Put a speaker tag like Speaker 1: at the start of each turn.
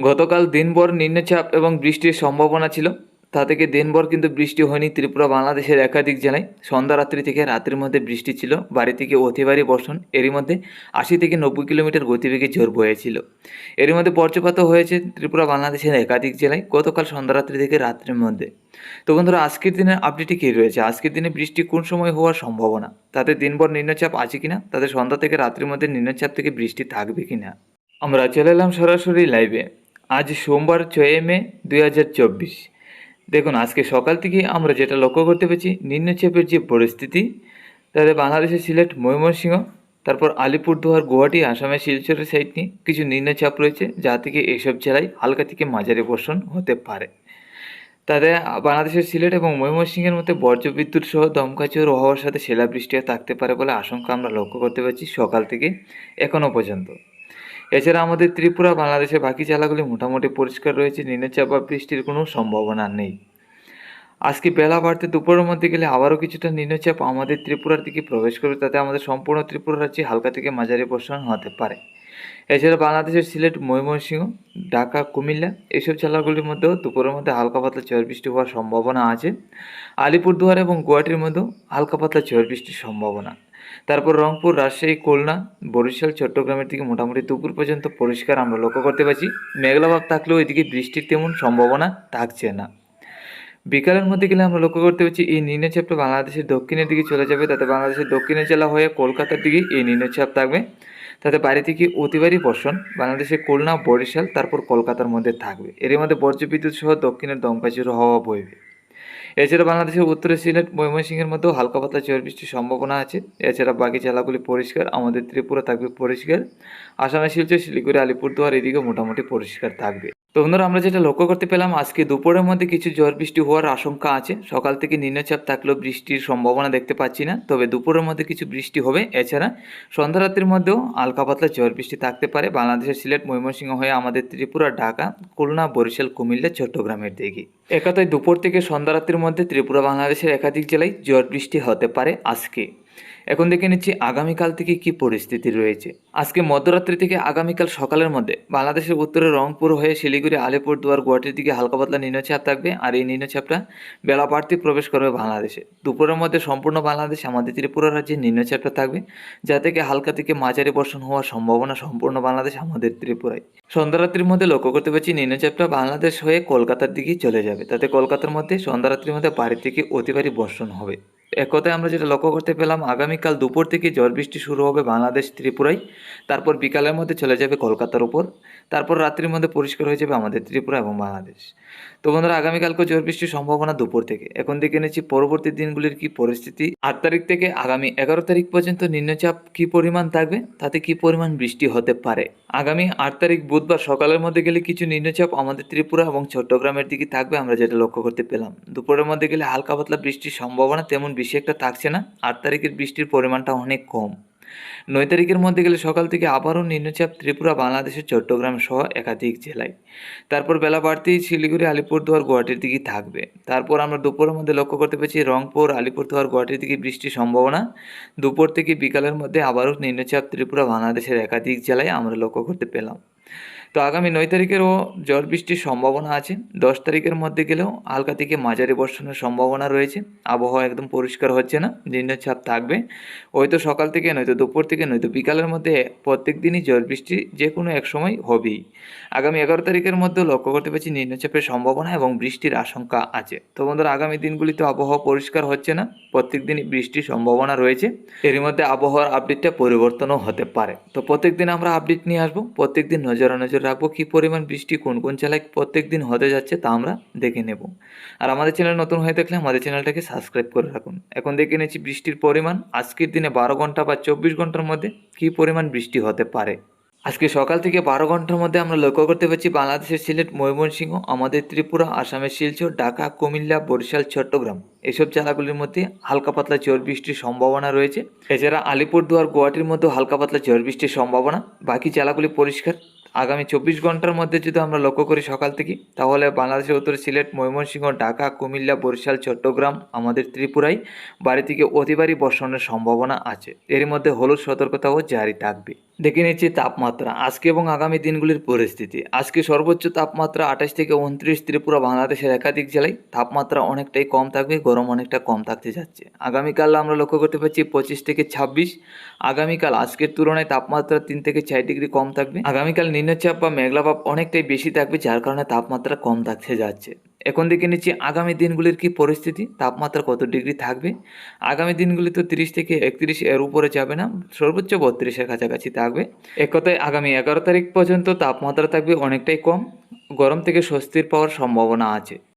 Speaker 1: গতকাল দিনভর নিম্নচাপ এবং বৃষ্টির সম্ভাবনা ছিল। তা থেকে দিনভর কিন্তু বৃষ্টি হয়নি ত্রিপুরা, বাংলাদেশের একাধিক জেলায়। সন্ধ্যা রাত্রি থেকে রাতের মধ্যে বৃষ্টি ছিল। বাড়ি থেকে অতি ভারী বর্ষণ। এরই মধ্যে আশি থেকে নব্বই কিলোমিটার গতিবেগে ঝড় বয়েছিল। এরই মধ্যে বজ্রপাতও হয়েছে ত্রিপুরা, বাংলাদেশের একাধিক জেলায় গতকাল সন্ধ্যা রাত্রি থেকে রাত্রির মধ্যে। তো বন্ধুরা, আজকের দিনের আপডেটে কী রয়েছে? আজকের দিনে বৃষ্টি কোন সময় হওয়ার সম্ভাবনা? তাতে দিনভর নিম্নচাপ আছে কিনা? তাতে সন্ধ্যা থেকে রাত্রির মধ্যে নিম্নচাপ থেকে বৃষ্টি থাকবে কিনা? আমরা চলে এলাম সরাসরি লাইভে আজ সোমবার ছয় মে দুই হাজার চব্বিশ। দেখুন, আজকে সকাল থেকে আমরা যেটা লক্ষ্য করতে পেরেছি, নিম্নচাপের যে পরিস্থিতি তাতে বাংলাদেশের সিলেট, ময়মনসিংহ, তারপর আলিপুরদুয়ার, গুয়াহাটি আসামের শিলচরের সাইড নিয়ে কিছু নিম্নচাপ রয়েছে, যা থেকে এইসব জেলায় হালকা থেকে মাঝারি বর্ষণ হতে পারে। তাতে বাংলাদেশের সিলেট এবং ময়মনসিংহের মধ্যে বজ্রবিদ্যুৎ সহ দমকাচুর হওয়ার সাথে শিলাবৃষ্টিও থাকতে পারে বলে আশঙ্কা আমরা লক্ষ্য করতে পারছি সকাল থেকে এখনও পর্যন্ত। এছাড়া আমাদের ত্রিপুরা, বাংলাদেশের বাকি জেলাগুলি মোটামুটি পরিষ্কার রয়েছে নিম্নচাপ বা বৃষ্টির কোনো সম্ভাবনা নেই। আজকে বেলা বাড়তে দুপুরের মধ্যে গেলে আবারও কিছুটা নিম্নচাপ আমাদের ত্রিপুরার দিকে প্রবেশ করবে, তাতে আমাদের সম্পূর্ণ ত্রিপুরা রাজ্যে হালকা থেকে মাঝারি বর্ষণ হতে পারে। এছাড়া বাংলাদেশের সিলেট, ময়মনসিংহ, ঢাকা, কুমিল্লা এইসব জেলাগুলির মধ্যেও দুপুরের মধ্যে হালকা পাতলা ঝড় বৃষ্টি হওয়ার সম্ভাবনা আছে। আলিপুরদুয়ার এবং গুয়াহাটির মধ্যেও হালকা পাতলা ঝড় বৃষ্টির সম্ভাবনা। তারপর রংপুর, রাজশাহী, খুলনা, বরিশাল, চট্টগ্রামের দিকে মোটামুটি দুপুর পর্যন্ত পরিষ্কার আমরা লক্ষ্য করতে পারছি। মেঘলাভাব থাকলেও এদিকে বৃষ্টির তেমন সম্ভাবনা থাকছে না। বিকালের মধ্যে গেলে আমরা লক্ষ্য করতে পারছি, এই নিম্নচাপটা বাংলাদেশের দক্ষিণের দিকে চলে যাবে। তাতে বাংলাদেশের দক্ষিণের জেলা হয়ে কলকাতার দিকে এই নিম্নচাপ থাকবে। তাতে বাড়ি থেকে অতিবারই বর্ষণ বাংলাদেশের খুলনা, বরিশাল, তারপর কলকাতার মধ্যে থাকবে। এর মধ্যে বজ্রবিদ্যুৎ সহ দক্ষিণের দমকাচির হাওয়া বইবে। এছাড়া বাংলাদেশের উত্তরে সিলেট, ময়মনসিংহের মধ্যেও হালকা পাতলা ঝড় বৃষ্টির সম্ভাবনা আছে। এছাড়া বাকি জেলাগুলি পরিষ্কার, আমাদের ত্রিপুরা থাকবে পরিষ্কার। আসামের শিলচর, শিলিগুড়ি, আলিপুরদুয়ার এদিকে মোটামুটি পরিষ্কার থাকবে। তো বন্ধুরা, আমরা যেটা লক্ষ্য করতে পেলাম, আজকে দুপুরের মধ্যে কিছু ঝড় বৃষ্টি হওয়ার আশঙ্কা আছে। সকাল থেকে নিম্নচাপ থাকলেও বৃষ্টির সম্ভাবনা দেখতে পাচ্ছি না, তবে দুপুরের মধ্যে কিছু বৃষ্টি হবে। এছাড়া সন্ধ্যা রাত্রির মধ্যেও হালকা পাতলা ঝড় বৃষ্টি থাকতে পারে। বাংলাদেশের সিলেট, ময়মনসিংহ হয়ে আমাদের ত্রিপুরা, ঢাকা, খুলনা, বরিশাল, কুমিল্লা, চট্টগ্রামের দিকে। একাতাই দুপুর থেকে সন্ধ্যা রাত্রির মধ্যে ত্রিপুরা, বাংলাদেশের একাধিক জেলায় ঝড় বৃষ্টি হতে পারে আজকে। এখন দেখে নিচ্ছি আগামীকাল থেকে কি পরিস্থিতি রয়েছে। আজকে মধ্যরাত্রি থেকে আগামীকাল সকালের মধ্যে বাংলাদেশের উত্তরে রংপুর হয়ে শিলিগুড়ি আলিপুরদুয়ার গুয়াহাটির দিকে হালকা পাতলা নিম্নচাপ থাকবে আর এই নিম্নচাপটা বেলা বাড়তি প্রবেশ করবে বাংলাদেশে। দুপুরের মধ্যে সম্পূর্ণ বাংলাদেশ, আমাদের ত্রিপুরা রাজ্যে নিম্নচাপটা থাকবে, যা থেকে হালকা থেকে মাঝারি বর্ষণ হওয়ার সম্ভাবনা সম্পূর্ণ বাংলাদেশ, আমাদের ত্রিপুরায়। সন্ধ্যারাত্রির মধ্যে লক্ষ্য করতে পারছি নিম্নচাপটা বাংলাদেশ হয়ে কলকাতার দিকেই চলে যাবে। তাতে কলকাতার মধ্যে সন্ধ্যারাত্রির মধ্যে বাড়ি থেকে অতিবারী বর্ষণ হবে। এক কথায় আমরা যেটা লক্ষ্য করতে পেলাম, আগামীকাল দুপুর থেকে ঝড় বৃষ্টি শুরু হবে বাংলাদেশ ত্রিপুরায়। তারপর বিকালের মধ্যে চলে যাবে কলকাতার উপর। তারপর রাত্রির মধ্যে পরিষ্কার হয়ে যাবে আমাদের ত্রিপুরা এবং বাংলাদেশ। তো বন্ধুরা আগামীকালকে ঝড় বৃষ্টির সম্ভাবনা দুপুর থেকে। এখন দেখে নিচ্ছি পরবর্তী দিনগুলির কি পরিস্থিতি। আট তারিখ থেকে আগামী এগারো তারিখ পর্যন্ত নিম্নচাপ কি পরিমাণ থাকবে? তাতে কি পরিমাণ বৃষ্টি হতে পারে? আগামী আট তারিখ বুধবার সকালের মধ্যে গেলে কিছু নিম্নচাপ আমাদের ত্রিপুরা এবং চট্টগ্রামের দিকে থাকবে আমরা যেটা লক্ষ্য করতে পেলাম। দুপুরের মধ্যে গেলে হালকা পাতলা বৃষ্টির সম্ভাবনা তেমন বেশি একটা থাকছে না, আট তারিখের বৃষ্টির পরিমাণটা অনেক কম। নয় তারিখের মধ্যে গেলে সকাল থেকে আবারও নিম্নচাপ ত্রিপুরা, বাংলাদেশের চট্টগ্রাম সহ একাধিক জেলায়। তারপর বেলা বাড়তেই শিলিগুড়ি, আলিপুরদুয়ার, গুয়াহাটির দিকে থাকবে। তারপর আমরা দুপুরের মধ্যে লক্ষ্য করতে পেরেছি রংপুর, আলিপুরদুয়ার, গুয়াহাটির দিকে বৃষ্টির সম্ভাবনা। দুপুর থেকে বিকালের মধ্যে আবারও নিম্নচাপ ত্রিপুরা, বাংলাদেশের একাধিক জেলায় আমরা লক্ষ্য করতে পেলাম। তো আগামী নয় তারিখেরও ঝড় বৃষ্টির সম্ভাবনা আছে। দশ তারিখের মধ্যে গেলেও হালকা থেকে মাঝারি বর্ষণের সম্ভাবনা রয়েছে। আবহাওয়া একদম পরিষ্কার হচ্ছে না নিম্নচাপ থাকবে। হয়তো সকাল থেকে, নয়তো দুপুর থেকে, নয়তো বিকালের মধ্যে প্রত্যেক দিনই ঝড় বৃষ্টি যে কোনো এক সময় হবেই। আগামী এগারো তারিখের মধ্যে লক্ষ্য করতে পারছি নিম্নচাপের সম্ভাবনা এবং বৃষ্টির আশঙ্কা আছে। তো বন্ধুরা, আগামী দিনগুলিতে আবহাওয়া পরিষ্কার হচ্ছে না, প্রত্যেক দিনই বৃষ্টির সম্ভাবনা রয়েছে। এর মধ্যে আবহাওয়ার আপডেটটা পরিবর্তনও হতে পারে। তো প্রত্যেক দিন আমরা আপডেট নিয়ে আসব, প্রত্যেক দিন নজর নজর রাখব কী পরিমাণ বৃষ্টি, কোন কোন জেলায় প্রত্যেক দিন হতে যাচ্ছে তা আমরা দেখে নেব। আর আমাদের চ্যানেল নতুন হয়ে থাকলে আমাদের চ্যানেলটাকে সাবস্ক্রাইব করে রাখুন। এখন দেখে নিচ্ছি বৃষ্টির পরিমাণ। আজকের দিনে বারো ঘণ্টা বা চব্বিশ ঘণ্টার মধ্যে কী পরিমাণ বৃষ্টি হতে পারে? আজকে সকাল থেকে বারো ঘণ্টার মধ্যে আমরা লক্ষ্য করতে পারছি বাংলাদেশের সিলেট, ময়মনসিংহ, আমাদের ত্রিপুরা, আসামের শিলচর, ঢাকা, কুমিল্লা, বরিশাল, চট্টগ্রাম। এসব জেলাগুলির মধ্যে হালকা পাতলা ঝড় বৃষ্টির সম্ভাবনা রয়েছে। এছাড়া আলিপুরদুয়ার, গুয়াহাটির মধ্যেও হালকা পাতলা ঝড় বৃষ্টির সম্ভাবনা। বাকি জেলাগুলি পরিষ্কার। আগামী চব্বিশ ঘণ্টার মধ্যে যদি আমরা লক্ষ্য করি সকাল থেকে, তাহলে বাংলাদেশের উত্তর সিলেট, ময়মনসিংহ, ঢাকা, কুমিল্লা, বরিশাল, চট্টগ্রাম, আমাদের ত্রিপুরায় বাড়ি থেকে অতিবারী বর্ষণের সম্ভাবনা আছে। এর মধ্যে হলুদ সতর্কতাও জারি থাকবে। দেখে নিচ্ছি তাপমাত্রা। আজকে এবং আগামী দিনগুলির পরিস্থিতি। আজকে সর্বোচ্চ তাপমাত্রা আঠাশ থেকে উনত্রিশ ত্রিপুরা বাংলাদেশের একাধিক জেলায় তাপমাত্রা অনেকটাই কম থাকবে, গরম অনেকটা কম থাকতে যাচ্ছে। আগামীকাল আমরা লক্ষ্য করতে পারছি পঁচিশ থেকে ছাব্বিশ। আগামীকাল আজকের তুলনায় তাপমাত্রা তিন থেকে ছয় ডিগ্রি কম থাকবে। আগামীকাল নিম্নচাপ বা মেঘলাভাব অনেকটাই বেশি থাকবে, যার কারণে তাপমাত্রা কম থাকতে যাচ্ছে। এখন দেখে নিচ্ছি আগামী দিনগুলির কি পরিস্থিতি? তাপমাত্রা কত ডিগ্রি থাকবে? আগামী দিনগুলি তো তিরিশ থেকে একত্রিশ এর উপরে যাবে না, সর্বোচ্চ বত্রিশের কাছাকাছি থাকবে। এক কথায় আগামী এগারো তারিখ পর্যন্ত তাপমাত্রা থাকবে অনেকটাই কম, গরম থেকে স্বস্তির পাওয়ার সম্ভাবনা আছে।